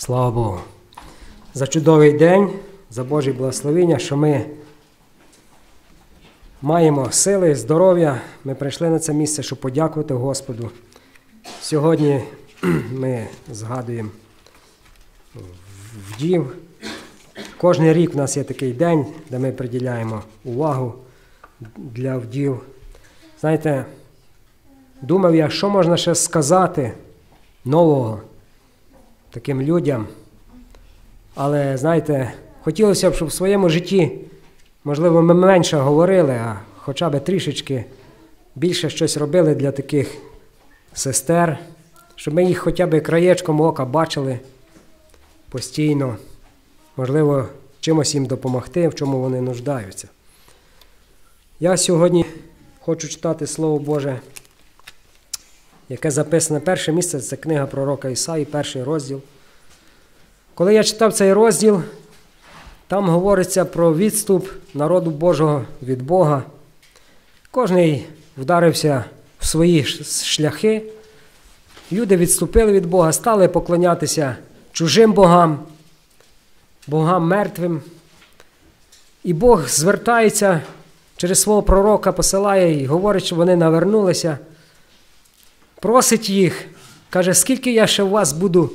Слава Богу. За чудовий день, за Божі благословення, що ми маємо сили, здоров'я. Ми прийшли на це місце, щоб подякувати Господу. Сьогодні ми згадуємо вдів. Кожний рік в нас є такий день, де ми приділяємо увагу для вдів. Знаєте, думав я, що можна ще сказати нового таким людям. Але знаєте, хотілося б, щоб в своєму житті, можливо, ми менше говорили, а хоча б трішечки більше щось робили для таких сестер, щоб ми їх хоча б краєчком ока бачили постійно, можливо, чимось їм допомогти, в чому вони нуждаються. Я сьогодні хочу читати Слово Боже, яке записане перше місце, це книга пророка Ісаї, перший розділ. Коли я читав цей розділ, там говориться про відступ народу Божого від Бога. Кожний вдарився в свої шляхи. Люди відступили від Бога, стали поклонятися чужим богам, богам мертвим. І Бог звертається через свого пророка, посилає і говорить, що вони навернулися, просить їх, каже, скільки я ще вас буду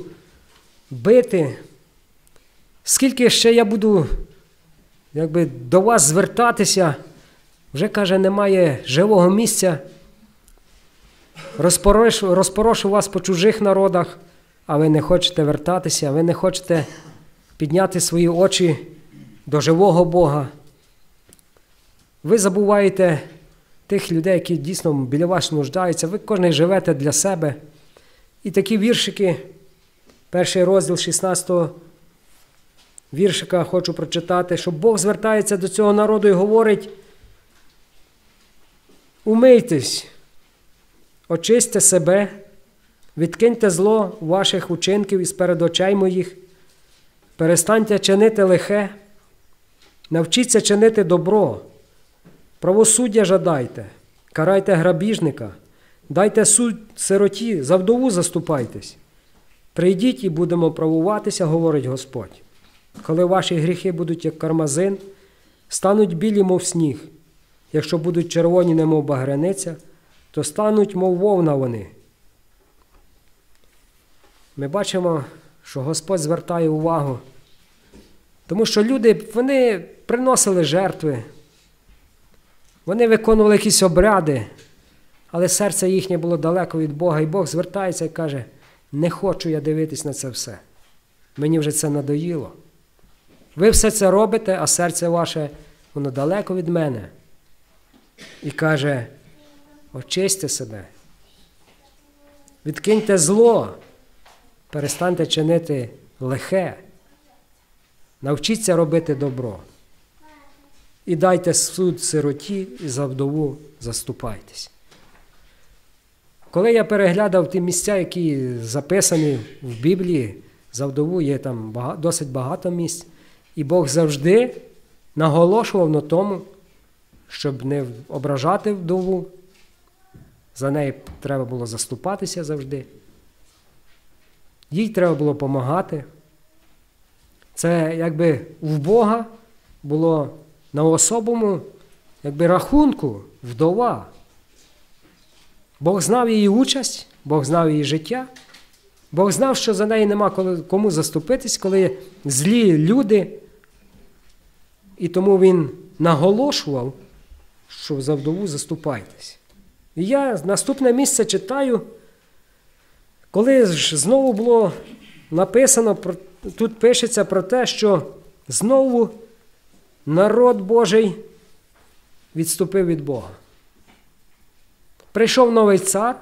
бити, скільки ще я буду якби, до вас звертатися, вже каже, немає живого місця. Розпорошу, розпорошу вас по чужих народах, а ви не хочете вертатися, ви не хочете підняти свої очі до живого Бога. Ви забуваєте тих людей, які дійсно біля вас нуждаються, ви кожен живете для себе. І такі віршики, перший розділ 16-го віршика хочу прочитати, що Бог звертається до цього народу і говорить: умийтесь, очистьте себе, відкиньте зло ваших учинків із перед очей моїх, перестаньте чинити лихе, навчіться чинити добро. Правосуддя жадайте, карайте грабіжника, дайте суд сироті, за вдову заступайтесь. Прийдіть і будемо правуватися, говорить Господь. Коли ваші гріхи будуть як кармазин, стануть білі, мов сніг. Якщо будуть червоні, немов багряниця, то стануть, мов вовна вони. Ми бачимо, що Господь звертає увагу, тому що люди вони приносили жертви. Вони виконували якісь обряди, але серце їхнє було далеко від Бога, і Бог звертається і каже: не хочу я дивитись на це все. Мені вже це надоїло. Ви все це робите, а серце ваше, воно далеко від мене. І каже: очисьте себе, відкиньте зло, перестаньте чинити лихе, навчіться робити добро. І дайте суд сироті і за вдову заступайтесь. Коли я переглядав ті місця, які записані в Біблії, за вдову є там досить багато місць, і Бог завжди наголошував на тому, щоб не ображати вдову. За неї треба було заступатися завжди. Їй треба було допомагати. Це якби в Бога було на особому якби, рахунку вдова. Бог знав її участь, Бог знав її життя. Бог знав, що за неї нема кому заступитись, коли злі люди. І тому він наголошував, що за вдову заступайтесь. І я наступне місце читаю, коли ж знову було написано, тут пишеться про те, що знову народ Божий відступив від Бога. Прийшов новий цар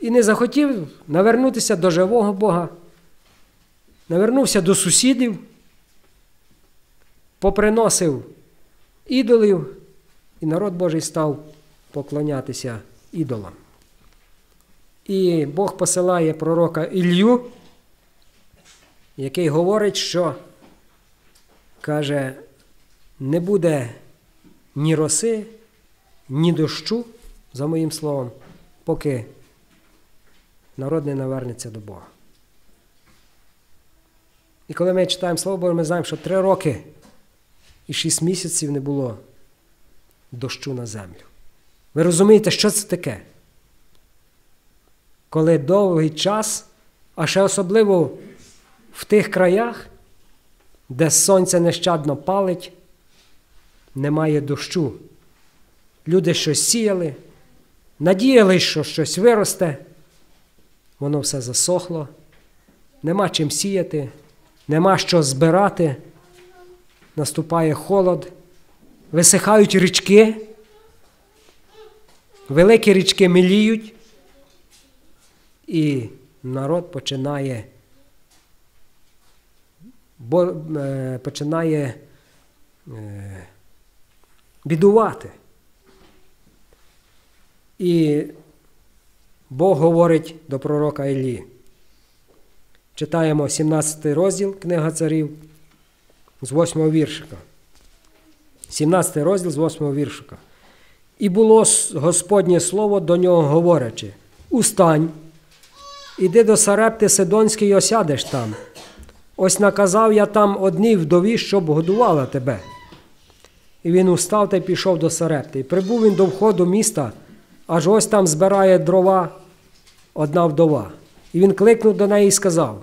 і не захотів навернутися до живого Бога, навернувся до сусідів, поприносив ідолів, і народ Божий став поклонятися ідолам. І Бог посилає пророка Ілью, який говорить, що каже, не буде ні роси, ні дощу, за моїм словом, поки народ не навернеться до Бога. І коли ми читаємо Слово Боже, ми знаємо, що три роки і шість місяців не було дощу на землю. Ви розумієте, що це таке? Коли довгий час, а ще особливо в тих краях, де сонце нещадно палить, немає дощу. Люди щось сіяли, надіялись, що щось виросте, воно все засохло, нема чим сіяти, нема що збирати, наступає холод, висихають річки, великі річки міліють, і народ починає бо, е, починає е, бідувати. І Бог говорить до пророка Іллі. Читаємо 17 розділ Книга царів з 8 віршика. 17 розділ з 8 віршика. І було Господнє слово до нього говорячи: Устань, іди до Сарепти Сидонської і осядеш там. Ось наказав я там одній вдові, щоб годувала тебе. І він устав та й пішов до Сарепти. І прибув він до входу міста, аж ось там збирає дрова одна вдова. І він кликнув до неї і сказав: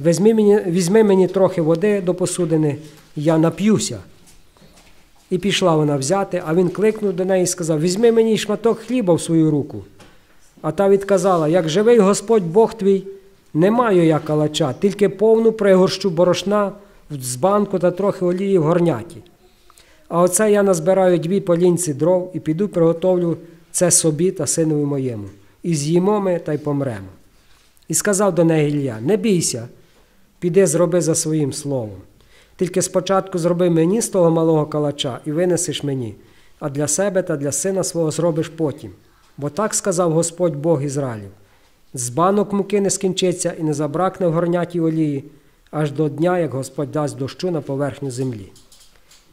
Візьми мені, візьми мені трохи води до посудини, я нап'юся. І пішла вона взяти, а він кликнув до неї і сказав: Візьми мені шматок хліба в свою руку. А та відказала: Як живий Господь Бог твій, не маю я калача, тільки повну пригорщу борошна з банку та трохи олії в горняті. А оце я назбираю дві полінці дров і піду приготовлю це собі та синові моєму. І з'їмо ми та й помремо. І сказав до неї Ілля: Не бійся, піди зроби за своїм словом. Тільки спочатку зроби мені з того малого калача і винесеш мені, а для себе та для сина свого зробиш потім. Бо так сказав Господь Бог Ізраїлів. З банок муки не скінчиться і не забракне в горнятій олії, аж до дня, як Господь дасть дощу на поверхню землі.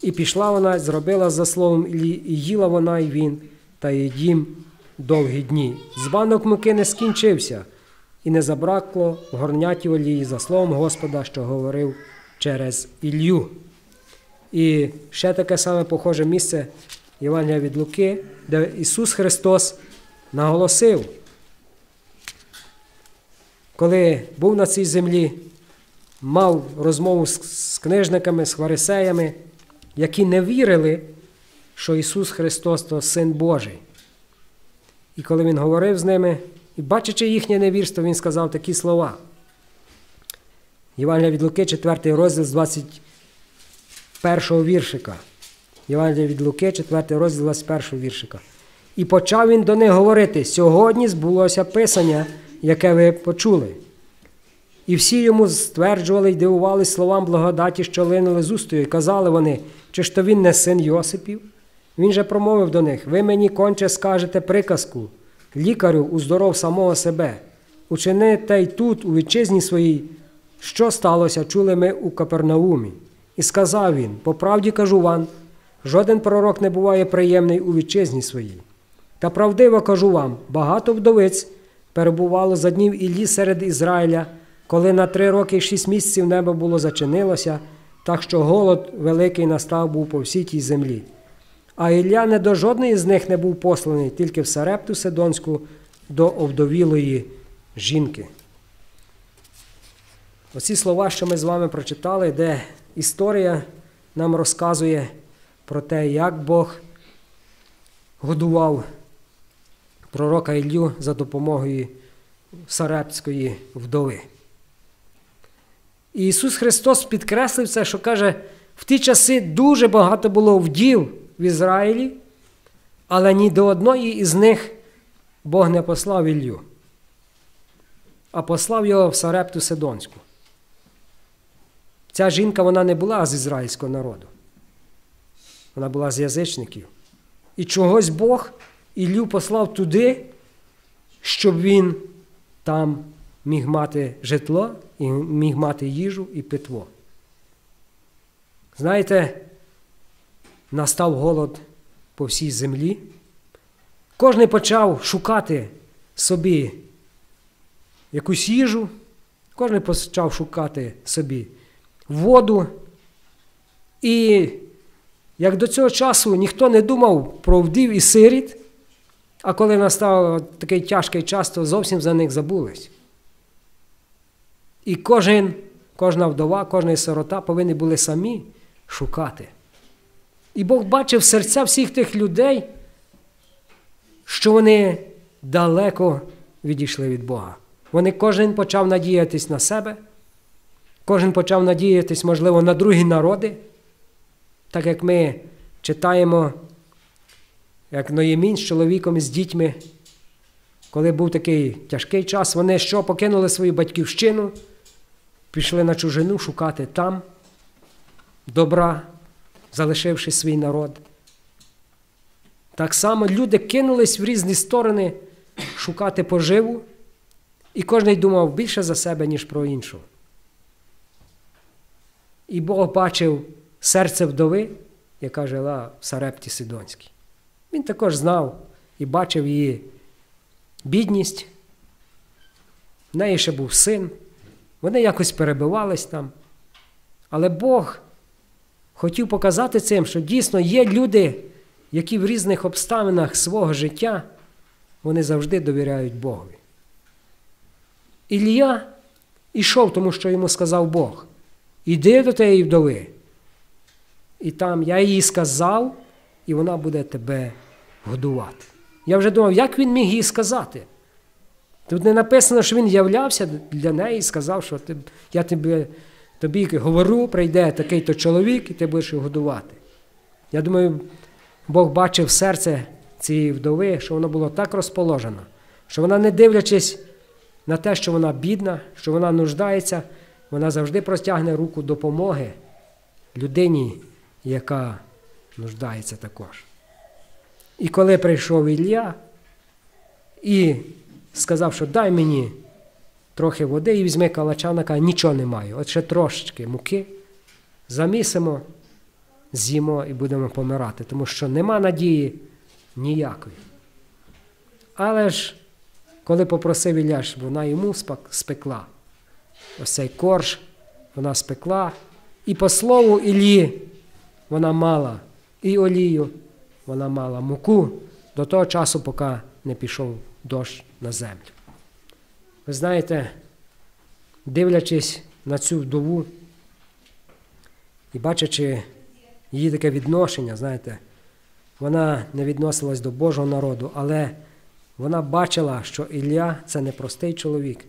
І пішла вона, зробила за словом Іллі, і їла вона і він, та й дім довгі дні. З банок муки не скінчився, і не забракло в горняті олії за словом Господа, що говорив через Ілью. І ще таке саме похоже місце Євангелія від Луки, де Ісус Христос наголосив, коли був на цій землі, мав розмову з книжниками, з фарисеями, які не вірили, що Ісус Христос то Син Божий. І коли Він говорив з ними, і бачачи їхнє невірство, Він сказав такі слова. Євангелія від Луки, 4 розділ з 21 віршика. Євангелія від Луки, 4 розділ 21 віршика. І почав він до них говорити: сьогодні збулося Писання, яке ви почули. І всі йому стверджували й дивувались словам благодаті, що линули з устою, і казали вони, чи ж то він не син Йосипів? Він же промовив до них: Ви мені конче скажете приказку, лікарю, уздоров самого себе, учини те й тут, у вітчизні своїй, що сталося, чули ми у Капернаумі. І сказав він: По правді кажу вам, жоден пророк не буває приємний у вітчизні своїй. Та правдиво кажу вам, багато вдовиць перебувало за днів Іллі серед Ізраїля, коли на три роки і шість місяців небо було зачинилося, так що голод великий настав був по всій тій землі. А Ілля не до жодної з них не був посланий, тільки в Сарепту Сидонську до овдовілої жінки. Оці слова, що ми з вами прочитали, де історія нам розказує про те, як Бог годував пророка Іллю за допомогою Сарептської вдови. І Ісус Христос підкреслив це, що каже, в ті часи дуже багато було вдів в Ізраїлі, але ні до одної із них Бог не послав Іллю, а послав його в Сарепту Сидонську. Ця жінка вона не була з ізраїльського народу. Вона була з язичників. І чогось Бог Іллю послав туди, щоб він там міг мати житло, і міг мати їжу і питво. Знаєте, настав голод по всій землі. Кожен почав шукати собі якусь їжу, кожен почав шукати собі воду. І як до цього часу ніхто не думав про вдів і сиріт, а коли настав такий тяжкий час, то зовсім за них забулись. І кожен, кожна вдова, кожна сирота повинні були самі шукати. І Бог бачив серця всіх тих людей, що вони далеко відійшли від Бога. Вони кожен почав надіятись на себе, кожен почав надіятись, можливо, на другі народи, так як ми читаємо, як Ноємін з чоловіком і з дітьми, коли був такий тяжкий час, вони що покинули свою батьківщину, пішли на чужину шукати там добра, залишивши свій народ. Так само люди кинулись в різні сторони шукати поживу, і кожен думав більше за себе, ніж про іншу. І Бог бачив серце вдови, яка жила в Сарепті Сидонській. Він також знав і бачив її бідність. В неї ще був син, вони якось перебивались там. Але Бог хотів показати цим, що дійсно є люди, які в різних обставинах свого життя вони завжди довіряють Богові. Ілія ішов, тому що йому сказав Бог: іди до тієї вдови. І там я їй сказав, і вона буде тебе годувати. Я вже думав, як він міг їй сказати? Тут не написано, що він являвся для неї і сказав, що ти, я тобі, тобі говорю, прийде такий-то чоловік, і ти будеш його годувати. Я думаю, Бог бачив серце цієї вдови, що воно було так розположено, що вона, не дивлячись на те, що вона бідна, що вона нуждається, вона завжди простягне руку допомоги людині, яка нуждається також. І коли прийшов Ілля і сказав, що дай мені трохи води і візьми калачана, каже, нічого не маю. От ще трошечки муки замісимо, з'їмо і будемо помирати, тому що нема надії ніякої. Але ж, коли попросив Ілля, щоб вона йому спекла, ось цей корж вона спекла, і по слову Іллі вона мала і олію, вона мала муку до того часу, поки не пішов дощ на землю. Ви знаєте, дивлячись на цю вдову і бачачи її таке відношення, знаєте, вона не відносилась до Божого народу, але вона бачила, що Ілля це не простий чоловік.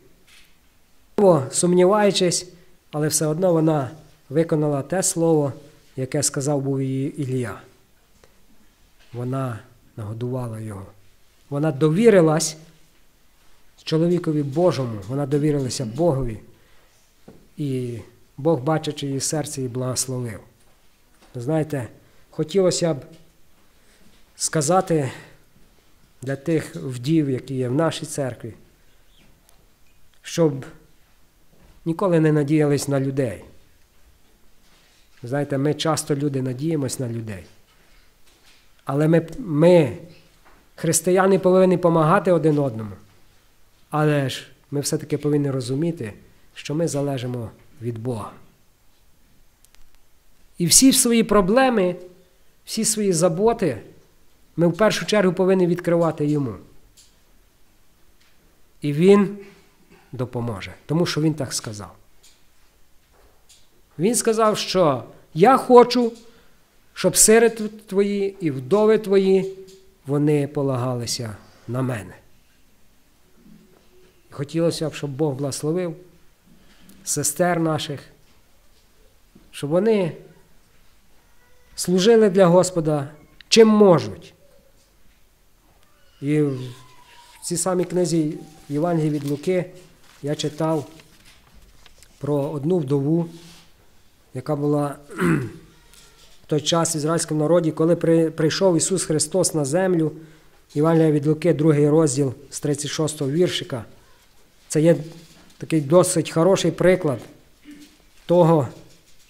Сумніваючись, але все одно вона виконала те слово, яке сказав був її Ілля. Вона нагодувала його. Вона довірилась чоловікові Божому, вона довірилася Богові. І Бог, бачачи її серце, її благословив. Знаєте, хотілося б сказати для тих вдів, які є в нашій церкві, щоб ніколи не надіялись на людей. Знаєте, ми часто люди надіємось на людей. Але ми, ми, християни, повинні допомагати один одному. Але ж ми все-таки повинні розуміти, що ми залежимо від Бога. І всі свої проблеми, всі свої заботи ми в першу чергу повинні відкривати йому. І він допоможе, тому що він так сказав. Він сказав, що я хочу, щоб сироти твої і вдови твої, вони полагалися на мене. Хотілося б, щоб Бог благословив сестер наших, щоб вони служили для Господа чим можуть. І в цій самій книзі Євангелії від Луки я читав про одну вдову, яка була той час в ізраїльському народі, коли прийшов Ісус Христос на землю, Євангелія від Луки, другий розділ з 36 го віршика. Це є такий досить хороший приклад того,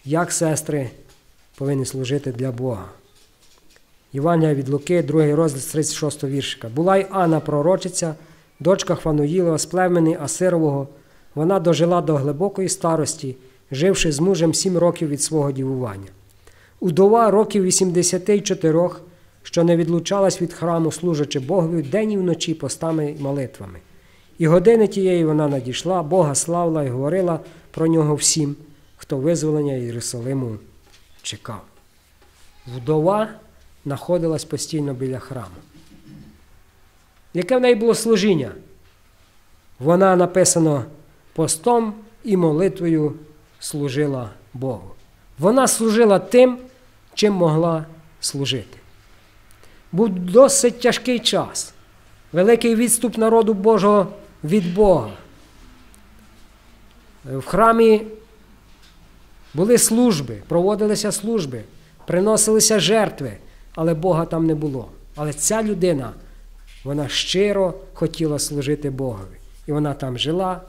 як сестри повинні служити для Бога. Євангелія від Луки, другий розділ з 36 віршика. Була й Анна пророчиця, дочка Хвануїлова з племени Асирового. Вона дожила до глибокої старості живши з мужем сім років від свого дівування. Удова років 84, що не відлучалась від храму, служачи Богові день і вночі постами й молитвами. І години тієї вона надійшла, Бога славила і говорила про нього всім, хто визволення Єрусалиму чекав. Вдова знаходилась постійно біля храму. Яке в неї було служіння? Вона написано постом і молитвою служила Богу. Вона служила тим, чим могла служити. Був досить тяжкий час, великий відступ народу Божого від Бога. В храмі були служби, проводилися служби, приносилися жертви, але Бога там не було. Але ця людина, вона щиро хотіла служити Богові. І вона там жила,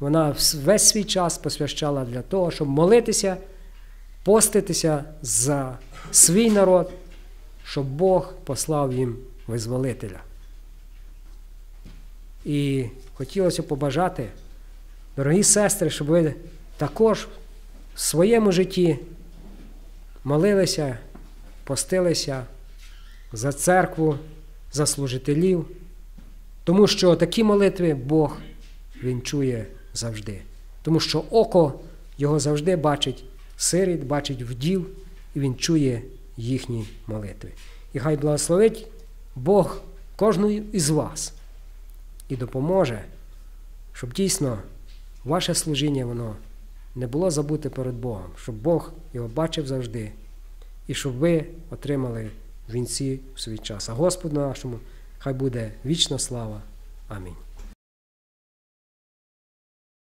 вона весь свій час посвящала для того, щоб молитися, поститися за свій народ, щоб Бог послав їм визволителя. І хотілося побажати, дорогі сестри, щоб ви також в своєму житті молилися, постилися за церкву, за служителів, тому що такі молитви Бог Він чує завжди. Тому що око його завжди бачить сиріт, бачить вдів, і він чує їхні молитви. І хай благословить Бог кожну із вас і допоможе, щоб дійсно ваше служіння воно не було забуте перед Богом, щоб Бог його бачив завжди, і щоб ви отримали вінці в свій час. А Господу нашому хай буде вічна слава. Амінь.